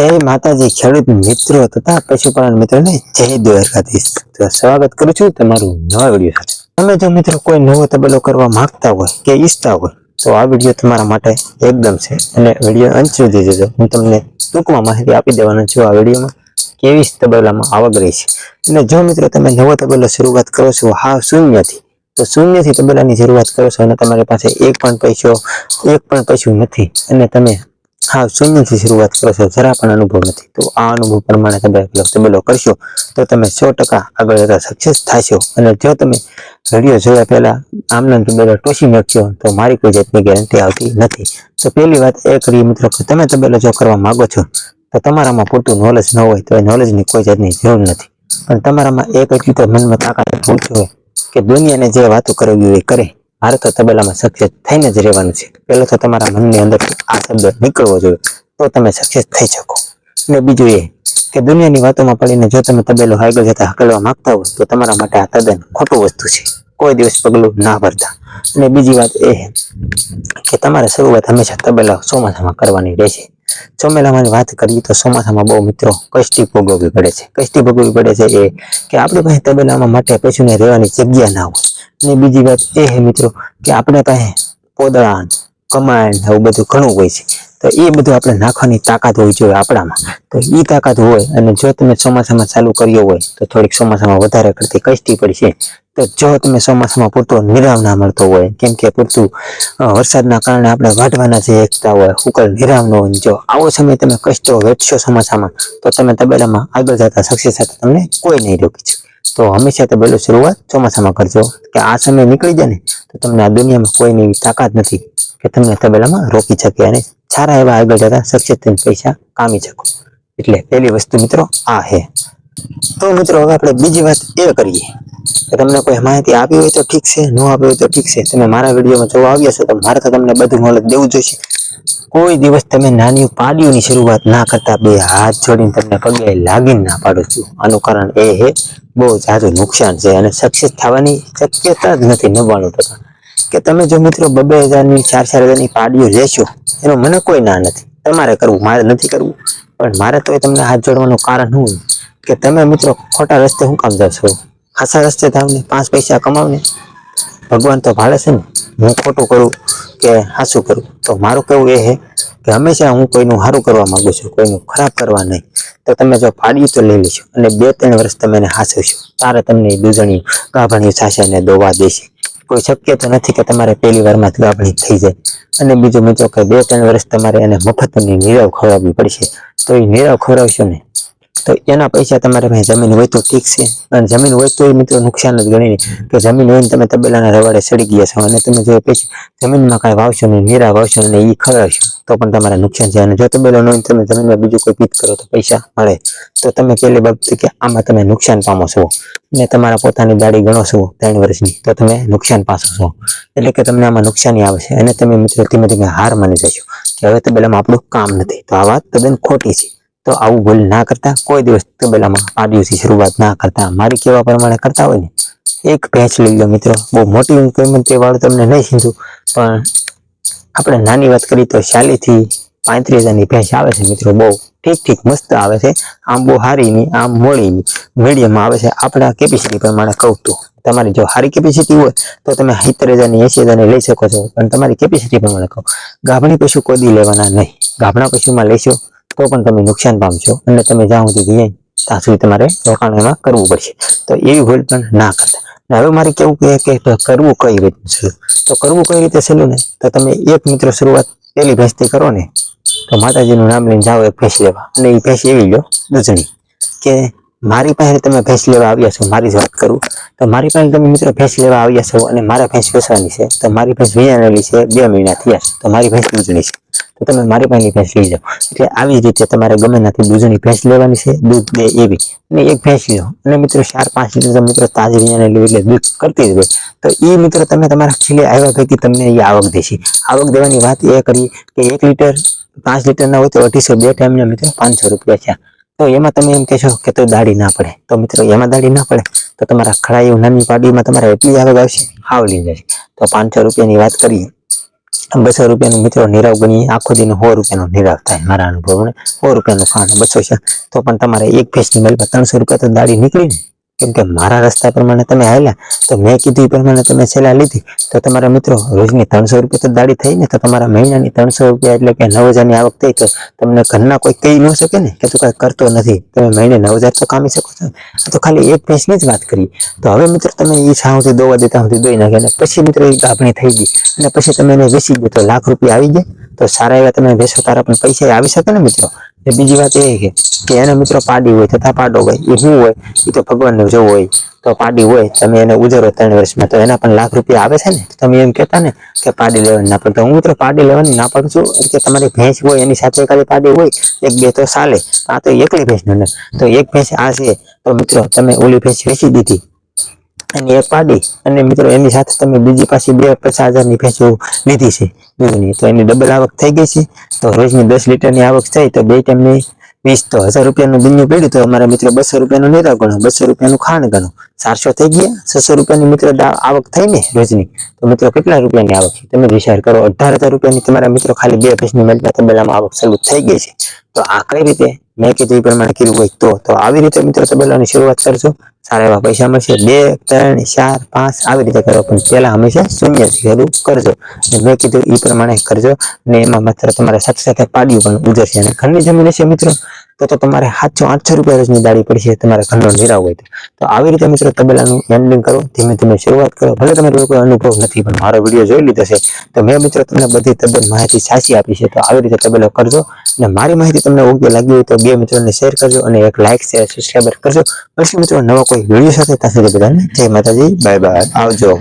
જય માતાજી, ખેડૂત મિત્રો તથા પશુપાલન મિત્રોને જય દ્વારકાધીશ. તો સ્વાગત કરું છું તમારું નવા વીડિયો સાથે. તમે જો મિત્રો કોઈ નવો તબલો કરવા માંગતા હોય કે ઈચ્છતા હોય, તો આ વીડિયો તમારા માટે એકદમ છે. અને વીડિયો અંત સુધી જોજો. હું તમને ટૂંકમાં માહિતી આપી દેવાનો છું આ વિડીયોમાં કેવી તબેલામાં આવક રહી છે. અને જો મિત્રો તમે નવો તબેલો શરૂઆત કરો છો, હા, શૂન્યથી, તો શૂન્યથી તબેલાની શરૂઆત કરો છો અને તમારી પાસે એક પણ પૈસો, એક પણ પૈસું નથી. અને તમે હા શૂન્યથી શરૂઆત કરો છો. જરા પણ અનુભવ નથી. તો આ અનુભવ પ્રમાણે તમે તબેલો કરશો, તો તમે સો ટકા આગળ જતા સક્સેસ થશો. અને જો તમે વીડિયો જોયા પહેલા આમના તબેલો ટોસી નાખશો, તો મારી કોઈ જાતની ગેરંટી આવતી નથી. તો પહેલી વાત એ કરીએ મિત્રો કે તમે તબેલો જો કરવા માંગો છો, તો તમારામાં પૂરતું નોલેજ ન હોય તો એ નોલેજની કોઈ જાતની જરૂર નથી. પણ તમારામાં એક એટલી તો મનમાં તાકાત પૂરતી હોય કે દુનિયાને જે વાતો કરવી હોય કરે. મારે તો તબેલામાં સક્સેસ થઈને જ રહેવાનું છે. પહેલો તો તમારા મનની અંદર આ શબ્દ નીકળવો જોઈએ, તો તમે સક્સેસ થઈ શકો. અને બીજું એ કે દુનિયાની વાતોમાં પડીને જો તમે તબેલો આગળ જતા હકલવા માંગતા હોય, તો તમારા માટે આ તદ્દન ખોટું વસ્તુ છે. કોઈ દિવસ પગલું ના ભરતા. અને બીજી વાત એ કે તમારે શરૂઆત હંમેશા તબેલા ચોમાસામાં કરવાની રહેશે ચોમેલામાં વાત કરીએ તો ચોમાસામાં બહુ મિત્રો કષ્ટી ભોગવવી પડે છે. કષ્ટી ભોગવવી પડે છે એ કે આપણી પાસે તબેલામાં માટે પશુને રહેવાની જગ્યા ના હોય. અને બીજી વાત એ હે મિત્રો કે આપણે પાસે પોદળાન કમાન્ડ આવું બધું ઘણું હોય છે. તો એ બધું આપણે નાખવાની તાકાત હોવી જોઈએ આપણામાં. તો એ તાકાત હોય અને જો તમે ચોમાસામાં ચાલુ કર્યો હોય તો થોડીક ચોમાસામાં વધારે કરતી કષ્ટી પડશે તો જો તમે ચોમાસામાં પૂરતો નિરાવ ના મળતો હોય, કેમ કે પૂરતું વરસાદના કારણે આપણે વાઢવાના જે એકતા હોય, ઉકળ નિરાવ ન હોય, જો આવો સમય તમે કષ્ટો વેઠશો ચોમાસામાં, તો તમે તબેલામાં આગળ જતા સક્સેસ થતા તમને કોઈ નહીં રોકી શકે. તો હંમેશા તબેલો શરૂઆત ચોમાસામાં કરજો. કે આ સમય નીકળી જાય ને, તો તમને આ દુનિયામાં કોઈની એવી તાકાત નથી કે તમને તબેલામાં રોકી શકે અને સારા એવા આગળ જતા સક્સેસ પૈસા કામી શકો. એટલે પહેલી વસ્તુ મિત્રો આ છે. તો મિત્રો, હવે આપણે બીજી વાત એ કરીએ કે તમને કોઈ માહિતી આપી હોય તો ઠીક છે, ન આપી હોય તો ઠીક છે. તમે મારા વિડીયોમાં જોવા આવ્યા છો તો મારે તો તમને બધું નોલેજ દેવું જોઈશે. કોઈ દિવસ તમે નાની પાડીઓની શરૂઆત ના કરતા બે હાથ જોડીને તમને પગે લાગીને ના પાડું છું. આનું કારણ એ હે બહુ જાજુ નુકસાન છે અને સક્સેસ થવાની શક્યતા જ નથી નવ્વાણું ટકા. કે તમે જો મિત્રો બબે હજારની, ચાર ચાર હજારની પાડીઓ લેશો, એનો મને કોઈ ના નથી. તમારે કરવું, મારે નથી કરવું. પણ મારે તો એ તમને હાથ જોડવાનું કારણ શું કે તમે મિત્રો ખોટા રસ્તે શું કામ જાવ છો ખાસા રસ્તે થાવને પાંચ પૈસા કમાવને. ભગવાન તો ભાડે છે ને. હું ખોટું કરું કે હાસું કરું? તો મારું કેવું એ છે કે હંમેશા હું કોઈનું સારું કરવા માગું છું, કોઈનું ખરાબ કરવા નહીં. તો તમે જો પાડ્યું તો લઈ લેશો અને બે ત્રણ વર્ષ તમે એને હાસવશો. તારે તમને દૂધણી ગાભણી થશે અને દોવા દેશે. કોઈ શક્ય તો નથી કે તમારે પહેલી વારમાં જ ગાભણી થઈ જાય. અને બીજું મિત્રો કે બે ત્રણ વર્ષ તમારે એને મફતની નીરવ ખવડાવવી પડશે. તો એ નીરવ ખવડાવશો ને તો એના પૈસા તમારે પાસે જમીન હોય તો ઠીક છે. અને જમીન હોય તો એ મિત્રો નુકસાન જ ગણીને. કે જમીન હોય ને તમે તબેલાના રવાડે સડી ગયા છો અને તમે જો પછી જમીનમાં કાંઈ વાવશો નહીં નીરા વાવશો ને એ ખવડાવશો, તો પણ તમારે નુકસાન છે. અને જો તબેલો ન હોય તમે જમીનમાં બીજું કોઈ પીત કરો તો પૈસા મળે. તો તમે પહેલી બાબત કે આમાં તમે નુકસાન પામો છો. ને તમારા પોતાની દાડી ગણો છો ત્રણ વર્ષની, તો તમે નુકસાન પાસો છો. એટલે કે તમને આમાં નુકસાની આવે છે. અને તમે મિત્રો ધીમે ધીમે હાર માની જશો કે હવે તબેલામાં આપણું કામ નથી. તો આ વાત તદ્દન ખોટી છે. તો આવું ભૂલ ના કરતા, કોઈ દિવસ તબેલામાં દિવસથી શરૂઆત ના કરતા, મારી કેવા પ્રમાણે કરતા હોય ને, એક ભેંસ લઈ લો મિત્રો. બહુ મોટી કિંમત વાળું તમને નહીં સીધું પણ આપણે નાની વાત કરીએ તો ચાલીસથી પાંત્રીસ હજારની ભેંસ આવે છે મિત્રો. બહુ ઠીક ઠીક મસ્ત આવે છે. આમ બહુ હારીની, આમ મોળીની, મીડિયમમાં આવે છે. આપણા કેપેસિટી પ્રમાણે કહું તો. તમારી જો સારી કેપેસિટી હોય, તો તમે સિત્તેર હજારની એસી હજારની લઈ શકો છો. પણ તમારી કેપેસિટી પ્રમાણે કહો. ગાભણી પશુ કોદી લેવાના નહીં. ગાભણા પશુમાં લેશો તો પણ તમે નુકસાન પામશો અને તમે જ્યાં સુધી ગયા ત્યાં સુધી તમારે રોકાણ એમાં કરવું પડશે. તો એવી ભૂલ પણ ના કરતા. હવે મારે કેવું કહે કે કરવું કઈ રીતે સહેલું તો કરવું કઈ રીતે સહેલું ને? તો તમે એક મિત્રો શરૂઆત પહેલી ભેંસથી કરો ને, તો માતાજીનું નામ લઈને જાઓ, એક ભેંસ લેવા. અને એ ભેંસ એવી લો દૂધની, કે મારી પાસે તમે ભેંસ લેવા આવ્યા છો, મારી જ વાત કરું. તો મારી પાસે તમે મિત્રો ભેંસ લેવા આવ્યા છો અને મારા ભેંસ વેચવાની છે. તો મારી ભેંસ વેચાણેલી છે, બે મહિના થયા છે. તો મારી ભેંસ દૂધની છે. તો તમે મારી પાસેની ભેંસ લઈ જાઓ. એટલે આવી જ રીતે તમારે ગમે નથી દૂધની ભેંસ લેવાની છે, દૂધ દે એવી. અને એક ભેંસ લો. અને મિત્રો ચાર પાંચ લીટર મિત્રો તાજી વિયાણેલી એટલે દૂધ કરતી જ હોય. તો એ મિત્રો તમે તમારા ખીલે આવ્યા ભેગી તમને એ આવક દેશે. આવક દેવાની વાત એ કરી કે એક લીટર પાંચ લીટરના હોય તો અઢીસો બે ટાઈમના મિત્રો પાંચસો રૂપિયા છે તો એમાં તમે એમ કહેશો કે તો દાડી ના પડે. તો મિત્રો, એમાં દાડી ના પડે, તો તમારા ખડાઈ નાની પાડીમાં તમારે એટલી આવક આવશે આવલી જશે. તો પાંચસો રૂપિયાની વાત કરીએ, બસો રૂપિયાનું મિત્રો નીરવ ગણીએ આખો દિન સો રૂપિયાનો નીરવ થાય મારા અનુભવ સો રૂપિયાનું ખાંડ બસો છે. તો પણ તમારે એક ફેસની મેળમાં ત્રણસો રૂપિયા તો દાડી નીકળી ને કેમ કે મારા રસ્તા પ્રમાણે તમે આવેલા, તો મેં કીધું એ પ્રમાણે તમે છેલ્લા લીધી, તો તમારા મિત્રો રોજની ત્રણસો રૂપિયા તો દાડી થઈ ને, તો તમારા મહિનાની ત્રણસો રૂપિયા એટલે કે નવ હજારની આવક થઈ, તો તમને ઘરના કોઈ કહી ન શકે ને કે તું કાંઈ કરતો નથી. તમે મહિને નવ હજાર તો કામી શકો છો. તો ખાલી એક ભેંસની જ વાત કરી. તો હવે મિત્રો તમે એ સાવથી દોવા દેતા સુધી દોઈ નાખે અને પછી મિત્રો એ ગાભણી થઈ ગઈ. અને પછી તમે એને વેચી દો, તો લાખ રૂપિયા આવી જાય. તો સારા એવા તમે વેચો, તારા પણ પૈસા આવી શકે ને મિત્રો. ને બીજી વાત એ છે કે એનો મિત્રો પાડી હોય તથા પાડો હોય, એ શું હોય, એ તો ભગવાનને જો હોય, તો પાડી હોય, તમે એને ઉજરો ત્રણ વર્ષમાં, તો એના પણ લાખ રૂપિયા આવે છે ને? તમે એમ કહેતા ને કે પાડી લેવાની ના પડે તો હું મિત્રો પાડી લેવાની ના પાડું છું કે તમારી ભેંસ હોય, એની સાથે ખાલી પાડી હોય, એક બે તો ચાલે. આ તો એકલી ભેંસ ને. તો એક ભેંસ આ છે. તો મિત્રો, તમે ઓલી ભેંસ વેચી દીધી. અને એક પાડી. અને મિત્રો, એની સાથે તમે બીજી પાછી બે પચાસ હજારની ભેંસો લીધી છે. દૂધની તો એની ડબલ આવક થઈ ગઈ છે. તો રોજની દસ લીટરની આવક થઈ તો બે ટાઈમની વીસ તો હજાર રૂપિયાનું બિન્યું પડ્યું. તો અમારા મિત્રો બસો રૂપિયાનું નિરા ગણો, બસો રૂપિયાનું ખાણ ગણો. ચારસો થઈ ગયા, છસો રૂપિયાની મિત્રો આવક થઈ ને રોજની. તો મિત્રો, કેટલા રૂપિયાની આવક તમે વિચાર કરો, અઢાર હજાર રૂપિયાની તમારા મિત્રો ખાલી બે ભેંસની મેળના તબેલામાં આવક શરૂ થઈ ગઈ છે. તો આ કઈ રીતે મેં કીધું એ પ્રમાણે કર્યું હોય તો. તો આવી રીતે મિત્રો તબેલાની શરૂઆત કરજો સારા એવા પૈસા મળશે. બે, ત્રણ, ચાર, પાંચ આવી રીતે કરો. પણ પહેલા હંમેશા શૂન્યથી શરૂ કરજો. મેં કીધું એ પ્રમાણે કરજો. અને એમાં માત્ર તમારે સાથે સાથે પાડ્યું પણ ઉજરશે અને ઘરની જમીન હશે મિત્રો. તો તો તમારે સાતસો આઠસો રૂપિયા રોજની દાડી પડશે તમારા ઘરનો નિરાવ હોય તો. આવી રીતે મિત્રો તબેલાનું હેન્ડલિંગ કરો, ધીમે ધીમે શરૂઆત કરો. ભલે તમે કોઈ અનુભવ નથી, પણ મારો વીડિયો જોઈ લીધો છે, તો મેં મિત્રો તમને બધી તબેલ માહિતી સાચી આપી છે, તો આવી રીતે તબેલો કરજો. અને મારી માહિતી તમને યોગ્ય લાગી હોય તો બે મિત્રોને શેર કરજો અને એક લાઇક શેર સબસ્ક્રાઈબર કરજો. પછી મિત્રો નવા કોઈ વીડિયો સાથે. ત્યાં સુધી બધાને જય માતાજી, બાય બાય. આવજો.